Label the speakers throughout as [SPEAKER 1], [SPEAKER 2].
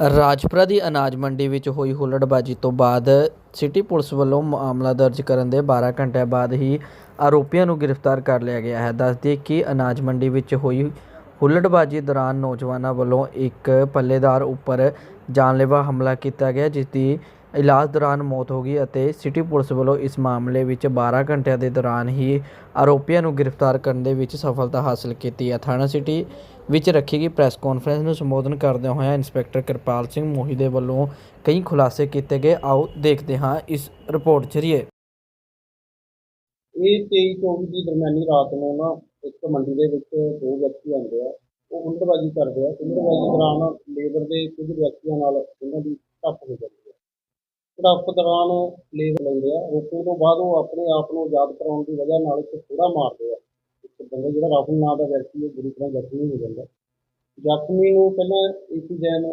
[SPEAKER 1] ਰਾਜਪੁਰਾ ਦੀ ਅਨਾਜ ਮੰਡੀ ਵਿੱਚ ਹੋਈ ਹੁੱਲੜਬਾਜੀ ਤੋਂ ਬਾਅਦ ਸਿਟੀ ਪੁਲਿਸ ਵੱਲੋਂ ਮਾਮਲਾ ਦਰਜ ਕਰਨ ਦੇ 12 ਘੰਟਿਆਂ ਬਾਅਦ ਹੀ ਆਰੋਪੀਆਂ ਨੂੰ ਗ੍ਰਿਫਤਾਰ ਕਰ ਲਿਆ ਗਿਆ ਹੈ। ਦੱਸਦੇ ਕਿ ਅਨਾਜ ਮੰਡੀ ਵਿੱਚ ਹੋਈ ਹੁੱਲੜਬਾਜੀ ਦੌਰਾਨ ਨੌਜਵਾਨਾਂ ਵੱਲੋਂ ਇੱਕ ਪੱਲੇਦਾਰ ਉੱਪਰ ਜਾਨਲੇਵਾ ਹਮਲਾ ਕੀਤਾ ਗਿਆ ਜਿਸ ਦੀ ਇਲਾਜ ਦੌਰਾਨ ਮੌਤ ਹੋ ਗਈ ਅਤੇ ਸਿਟੀ ਪੁਲਿਸ ਵੱਲੋਂ ਇਸ ਮਾਮਲੇ ਵਿੱਚ 12 ਘੰਟਿਆਂ ਦੇ ਦੌਰਾਨ ਹੀ ਆਰੋਪੀਆਂ ਨੂੰ ਗ੍ਰਿਫਤਾਰ ਕਰਨ ਦੇ ਵਿੱਚ ਸਫਲਤਾ ਹਾਸਲ ਕੀਤੀ ਹੈ। ਥਾਣਾ ਸਿਟੀ ਵਿੱਚ ਰੱਖੀ ਗਈ ਪ੍ਰੈਸ ਕਾਨਫਰੰਸ ਨੂੰ ਸੰਬੋਧਨ ਕਰਦਿਆਂ ਹੋਇਆਂ ਇੰਸਪੈਕਟਰ ਕਿਰਪਾਲ ਸਿੰਘ ਮੋਹੀ ਦੇ ਵੱਲੋਂ ਕਈ ਖੁਲਾਸੇ ਕੀਤੇ ਗਏ। ਆਓ ਦੇਖਦੇ ਹਾਂ ਇਸ ਰਿਪੋਰਟ ਜ਼ਰੀਏ।
[SPEAKER 2] ਇਹ 23 24 ਦੀ ਦਰਮਿਆਨੀ ਰਾਤ ਨੂੰ ਨਾ ਇੱਕ ਮੰਡੀ ਦੇ ਵਿੱਚ ਦੋ ਵਿਅਕਤੀ ਆਉਂਦੇ ਆ, ਉਹ ਹੁਲੜਬਾਜ਼ੀ ਕਰਦੇ ਆ। ਹੁਲੜਬਾਜ਼ੀ ਦੌਰਾਨ ਲੇਬਰ ਦੇ ਕੁਝ ਵਿਅਕਤੀਆਂ ਨਾਲ ਇਹਨਾਂ ਦੀ ਧੱਪ ਹੋ ਜਾਂਦੀ ਹੈ ਦੌਰਾਨ ਲੇਬਰ ਲੈਂਦੇ ਆ। ਰੋਕਣ ਤੋਂ ਬਾਅਦ ਉਹ ਆਪਣੇ ਆਪ ਨੂੰ ਆਜ਼ਾਦ ਕਰਾਉਣ ਦੀ ਵਜ੍ਹਾ ਨਾਲ ਇੱਕ ਥੋੜਾ ਮਾਰਦੇ ਆ। ਇੱਕ ਬੰਦਾ ਜਿਹੜਾ ਰਾਹੁਲ ਨਾਂ ਦਾ ਵਿਅਕਤੀ ਹੈ ਬੁਰੀ ਤਰ੍ਹਾਂ ਜ਼ਖਮੀ ਹੋ ਜਾਂਦਾ। ਜ਼ਖਮੀ ਨੂੰ ਪਹਿਲਾਂ ਏਸੀ ਜੈਨ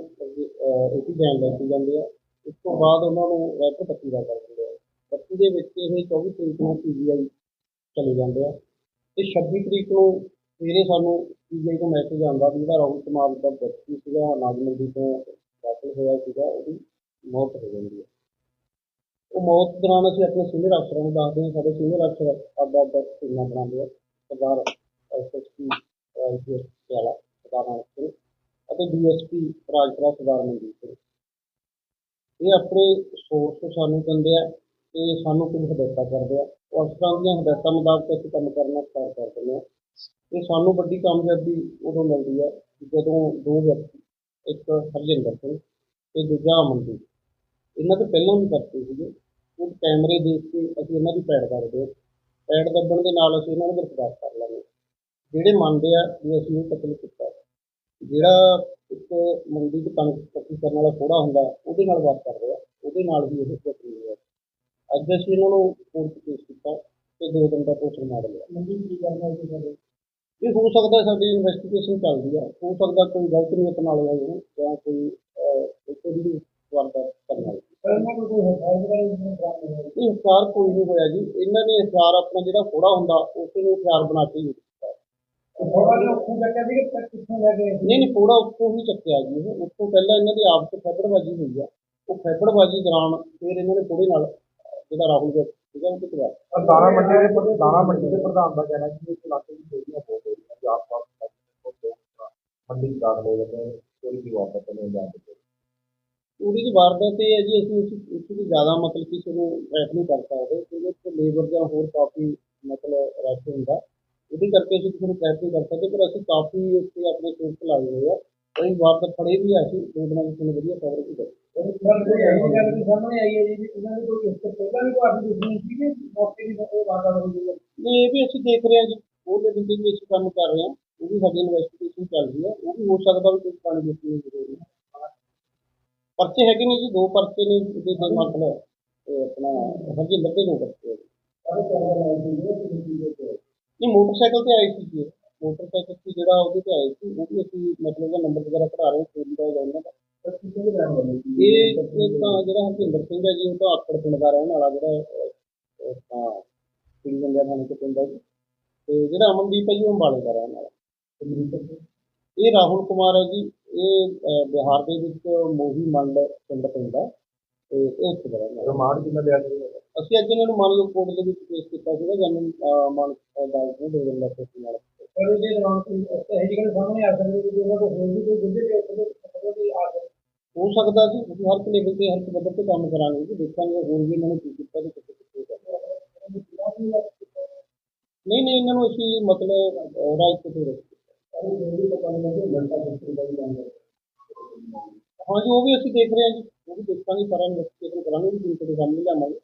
[SPEAKER 2] ਏਸੀ ਜੈਨ ਲੈ ਕੇ ਜਾਂਦੇ ਆ। ਉਸ ਤੋਂ ਬਾਅਦ ਉਹਨਾਂ ਨੂੰ ਰੈੱਡ ਪੱਟੀ ਦਾ ਕਰ ਦਿੰਦੇ ਆ। ਪੱਟੀ ਦੇ ਵਿੱਚ ਇਹ 24 ਤਰੀਕ ਨੂੰ ਪੀਜੀਆਈ ਚਲੇ ਜਾਂਦੇ ਆ। ਤੇ 26 ਤਰੀਕ ਨੂੰ ਸਵੇਰੇ ਸਾਨੂੰ ਪੀਜੀਆਈ ਤੋਂ ਮੈਸੇਜ ਆਉਂਦਾ ਵੀ ਜਿਹੜਾ ਰਾਹੁਲ ਕੁਮਾਰ ਦਾ ਵਿਅਕਤੀ ਸੀਗਾ, ਅਨਾਜ ਮੰਡੀ ਤੋਂ ਦਾਖਲ ਹੋਇਆ ਸੀਗਾ, ਉਹਦੀ ਮੌਤ ਹੋ ਜਾਂਦੀ ਹੈ ਉਹ ਮੌਤ ਦੌਰਾਨ ਅਸੀਂ ਆਪਣੇ ਸੀਨੀਅਰ ਅਫਸਰਾਂ ਨੂੰ ਦੱਸਦੇ ਹਾਂ, ਸਾਡੇ ਸੀਨੀਅਰ ਅਫਸਰ ਆਪਦਾ ਆਪਦਾ ਟੀਮਾਂ ਬਣਾਉਂਦੇ ਆ, ਸਰਦਾਰ ਐਸਐਸਪੀ ਆਈਪੀਐਸ ਸਿਆਲਾ, ਸਰਦਾਰ ਨਾਨਕ ਸਿੰਘ ਅਤੇ ਡੀਐਸਪੀ ਰਾਜਪੁਰਾ ਸਰਦਾਰ ਮਨਜੀਤ ਸਿੰਘ। ਇਹ ਆਪਣੇ ਸੋਰਸ ਸਾਨੂੰ ਦਿੰਦੇ ਆ ਤੇ ਸਾਨੂੰ ਕੁਝ ਹਦਾਇਤਾਂ ਕਰਦੇ ਆ। ਉਹ ਅਫਸਰਾਂ ਦੀਆਂ ਹਦਾਇਤਾਂ ਮੁਤਾਬਕ ਅਸੀਂ ਕੰਮ ਕਰਨਾ ਸਟਾਰਟ ਕਰ ਦਿੰਦੇ ਆ। ਇਹ ਸਾਨੂੰ ਵੱਡੀ ਕਾਮਯਾਬੀ ਉਦੋਂ ਮਿਲਦੀ ਹੈ ਜਦੋਂ ਦੋ ਵਿਅਕਤੀ, ਇੱਕ ਹਰਜਿੰਦਰ ਸਿੰਘ ਤੇ ਦੂਜਾ ਅਮਨਦੀਪ। ਇਹਨਾਂ ਤੋਂ ਪਹਿਲਾਂ ਵੀ ਕਰਦੇ ਸੀਗੇ। ਉਹ ਕੈਮਰੇ ਦੇਖ ਕੇ ਅਸੀਂ ਇਹਨਾਂ ਦੀ ਪੈੜ ਕਰਦੇ ਹਾਂ ਪੈੜ ਦੱਬਣ ਦੇ ਨਾਲ ਅਸੀਂ ਇਹਨਾਂ ਨੂੰ ਗ੍ਰਿਫਤਾਰ ਕਰ ਲਾਂਗੇ। ਜਿਹੜੇ ਮੰਨਦੇ ਆ ਵੀ ਅਸੀਂ ਇਹ ਕਤਲ ਕੀਤਾ ਜਿਹੜਾ ਇੱਕ ਮੰਡੀ 'ਚ ਕਣਕ ਇਕੱਠੀ ਕਰਨ ਵਾਲਾ ਥੋੜਾ ਹੁੰਦਾ ਉਹਦੇ ਨਾਲ ਬਾਤ ਕਰਦੇ ਆ ਉਹਦੇ ਨਾਲ ਵੀ ਇਹ ਕਤਲ ਹੋਇਆ। ਅੱਜ ਅਸੀਂ ਇਹਨਾਂ ਨੂੰ ਕੋਰਟ 'ਚ ਪੇਸ਼ ਕੀਤਾ ਤੇ ਦੋ ਦਿਨ ਦਾ ਪੋਸਟ ਮਾਰ ਲਿਆ। ਮੰਡੀ ਕੀ ਕਰਨਾ ਹੈ ਸਾਡੇ ਇਹ ਹੋ ਸਕਦਾ ਸਾਡੀ ਇਨਵੈਸਟੀਗੇਸ਼ਨ ਚੱਲਦੀ ਆ ਹੋ ਸਕਦਾ ਕੋਈ ਗਲਤ ਨੀਅਤ ਨਾਲ ਹੋਇਆ ਹੋਵੇ ਜਾਂ ਕੋਈ ਦੀ ਵਾਰਦਾਤ ਕਰਨ ਵਾਲੀ। ਕੋਈ ਹਥਿਆਰ ਨਹੀਂ ਕੋਈ ਨਹੀਂ ਹੋਇਆ ਜੀ। ਇਹਨਾਂ ਨੇ ਹਥਿਆਰ ਆਪਣਾ ਜਿਹੜਾ ਫੋੜਾ ਹੁੰਦਾ ਉਸੇ ਨੂੰ ਹਥਿਆਰ ਬਣਾ ਕੇ ਯੂਜ਼ ਕੀਤਾ
[SPEAKER 3] ਥੋੜਾ ਜਿਹਾ ਉੱਥੋਂ ਚੱਕਿਆ ਸੀ ਕਿ ਕਿੱਥੋਂ ਲੈ ਕੇ
[SPEAKER 2] ਨਹੀਂ ਨਹੀਂ ਫੋੜਾ ਉੱਥੋਂ ਹੀ ਚੱਕਿਆ ਜੀ ਇਹ। ਉੱਥੋਂ ਪਹਿਲਾਂ ਇਹਨਾਂ ਦੀ ਆਪਸ ਫੈਬੜਬਾਜੀ ਹੋਈ ਆ। ਉਹ ਫੈਬੜਬਾਜੀ ਦੌਰਾਨ ਫਿਰ ਇਹਨਾਂ ਨੇ ਫੋੜੇ ਨਾਲ ਜਿਹੜਾ ਰਾਹੁਲ ਦੇ ਸੀਗਾ ਉਹ
[SPEAKER 3] ਪਰ ਦਾਣਾ ਮੰਡੀ ਦੇ ਪ੍ਰ- ਦਾਣਾ ਮੰਡੀ ਦੇ ਪ੍ਰਧਾਨ ਦਾ ਕਹਿਣਾ ਕਿ ਇਸ ਇਲਾਕੇ ਦੀ ਚੋਰੀਆਂ ਬਹੁਤ ਹੋ ਰਹੀਆਂ ਜਾਂ ਆਸ-ਪਾਸ ਬਹੁਤ ਲੋਕ ਮੰਡੀ ਹੋ ਜਾਂਦੇ ਨੇ ਚੋਰੀ ਦੀ ਵਾਰਦਾਤ ਨੇ ਜਾਂ
[SPEAKER 2] ਚੋਰੀ ਦੀ ਵਾਰਦਾਤ ਇਹ ਹੈ ਜੀ ਅਸੀਂ ਇਸ ਇਸ ਦੀ ਜ਼ਿਆਦਾ ਮਤਲਬ ਕਿਸੇ ਨੂੰ ਟਰੈਕ ਨਹੀਂ ਕਰ ਸਕਦੇ ਕਿਉਂਕਿ ਉੱਥੇ ਲੇਬਰ ਜਾਂ ਹੋਰ ਕਾਫੀ ਮਤਲਬ ਰਸ਼ ਹੁੰਦਾ। ਉਹਦੇ ਕਰਕੇ ਅਸੀਂ ਕਿਸੇ ਨੂੰ ਟਰੈਕ ਨਹੀਂ ਕਰ ਸਕਦੇ ਪਰ ਅਸੀਂ ਕਾਫੀ ਉੱਥੇ ਆਪਣੇ ਸੋਰਸ ਲਾਏ ਹੋਏ ਆ। ਕਈ ਵਾਰਦਾਤ ਫੜੇ ਵੀ ਆ ਅਸੀਂ ਦਿਨਾਂ ਵਿੱਚ ਸਾਨੂੰ ਵਧੀਆ ਕਵਰ ਵੀ ਕਰਦੇ
[SPEAKER 3] ਸਾਹਮਣੇ ਆਈ ਹੈ ਜੀ ਕਿ ਇਹਨਾਂ ਦੀ ਕੋਈ ਇਸ ਤੋਂ ਪਹਿਲਾਂ ਵੀ ਕਾਫੀ ਦੁਸ਼ਮਣੀ ਸੀ ਕਿ ਮੌਕੇ ਦੀ ਉਹ ਵਾਰਦਾਤ ਹੋਈ ਹੈ?
[SPEAKER 2] ਨਹੀਂ ਇਹ ਵੀ ਅਸੀਂ ਦੇਖ ਰਹੇ ਹਾਂ ਜੀ। ਉਹ ਲੈਵਲ ਤੇ ਵੀ ਅਸੀਂ ਕੰਮ ਕਰ ਰਹੇ ਹਾਂ ਉਹ ਵੀ ਸਾਡੀ ਇਨਵੈਸਟੀਗੇਸ਼ਨ ਚੱਲ ਰਹੀ ਹੈ। ਉਹ ਵੀ ਹੋ ਸਕਦਾ ਵੀ ਕੁਝ ਪਾਣੀ ਦੀ ਜ਼ਰੂਰੀ ਹੈ ਪਰਚੇ ਹੈਗੇ ਨੇ ਜੀ ਦੋ ਪਰਚੇ ਨੇ ਇਹਦੇ ਤੇ ਮਤਲਬ ਇਹ ਆਪਣਾ ਹਰਜਿੰਦਰ ਦੇ ਦੋ ਪਰਚੇ। ਨਹੀਂ ਮੋਟਰਸਾਈਕਲ ਤੇ ਆਏ ਸੀ ਜੀ। ਮੋਟਰਸਾਈਕਲ ਸੀ ਜਿਹੜਾ ਉਹਦੇ ਤੇ ਆਏ ਸੀ ਉਹ ਵੀ ਅਸੀਂ ਮਤਲਬ ਉਹਦਾ ਨੰਬਰ ਵਗੈਰਾ ਕਢਾ ਰਹੇ ਚੋਰੀ ਦਾ ਜਾਂ ਉਹਨਾਂ ਦਾ ਇਹ ਤਾਂ ਜਿਹੜਾ ਹਰਜਿੰਦਰ ਸਿੰਘ ਹੈ ਜੀ ਉਹ ਤਾਂ ਆਕੜ ਪਿੰਡ ਦਾ ਰਹਿਣ ਵਾਲਾ ਜਿਹੜਾ ਤਾਂ ਪਿੰਡ ਜੰਗਿਆ ਥਾਣੇ ਤੋਂ ਪਿੰਡ ਹੈ ਜੀ। ਤੇ ਜਿਹੜਾ ਅਮਨਦੀਪ ਹੈ ਜੀ ਉਹ ਅੰਬਾਲੇ ਦਾ ਰਹਿਣ ਵਾਲਾ। ਇਹ ਰਾਹੁਲ ਕੁਮਾਰ ਹੈ ਜੀ। ਇਹ ਬਿਹਾਰ ਦੇ ਵਿੱਚ ਮੋਹੀ ਮੰਡ ਪਿੰਡ ਪੈਂਦਾ ਤੇ ਇਹ ਰਹਿਣ ਵਾਲਾ
[SPEAKER 3] ਰਿਮਾਂਡ ਕਿੰਨਾ ਲਿਆ ਜੀ
[SPEAKER 2] ਅਸੀਂ ਅੱਜ ਇਹਨਾਂ ਨੂੰ ਮਾਨਯੋਗ ਕੋਰਟ ਦੇ ਵਿੱਚ ਪੇਸ਼ ਕੀਤਾ ਸੀਗਾ ਜਨਮ ਮਾਨ ਅਦਾਲਤ ਨੇ ਦੋ ਦਿਨ ਦਾ ਪੇਸ਼ ਨਾਲ
[SPEAKER 3] ਪਰ ਇਹਦੇ ਦੌਰਾਨ ਕੋਈ ਇਹ ਜਿਹੀ ਗੱਲ ਸਾਹਮਣੇ ਆ ਸਕਦੀ ਹੈ ਕਿ ਉਹਨਾਂ ਕੋਲ ਹੋਰ ਵੀ ਕੋਈ ਗੁੱਝੇ ਕੇ ਉੱਥੇ ਦੀ ਆ ਸਕਦੀ
[SPEAKER 2] ਹੋ ਸਕਦਾ ਜੀ ਅਸੀਂ ਹਰ ਲੈਵਲ ਤੇ ਹਰ ਇੱਕ ਪੱਧਰ ਤੇ ਕੰਮ ਕਰਾਂਗੇ ਜੀ ਦੇਖਾਂਗੇ ਹੋਰ ਵੀ ਇਹਨਾਂ ਨੇ ਕੀ ਕੀਤਾ ਤੇ ਕਿੱਥੇ ਕਿੱਥੇ ਕਰਨਾ ਨਹੀਂ ਨਹੀਂ ਇਹਨਾਂ ਨੂੰ ਅਸੀਂ ਮਤਲਬ ਰਾਜ ਤੋਂ ਰੱਖ ਹਾਂਜੀ, ਉਹ ਵੀ ਅਸੀਂ ਦੇਖ ਰਹੇ ਹਾਂ ਜੀ। ਉਹ ਵੀ ਦੇਖਾਂਗੇ, ਸਾਰਾ ਇਨਵੈਸਟੀਗੇਸ਼ਨ ਕਰਾਂਗੇ, ਵੀ ਜਿੰਨ ਸਾਹਮਣੇ ਲਿਆਵਾਂਗੇ।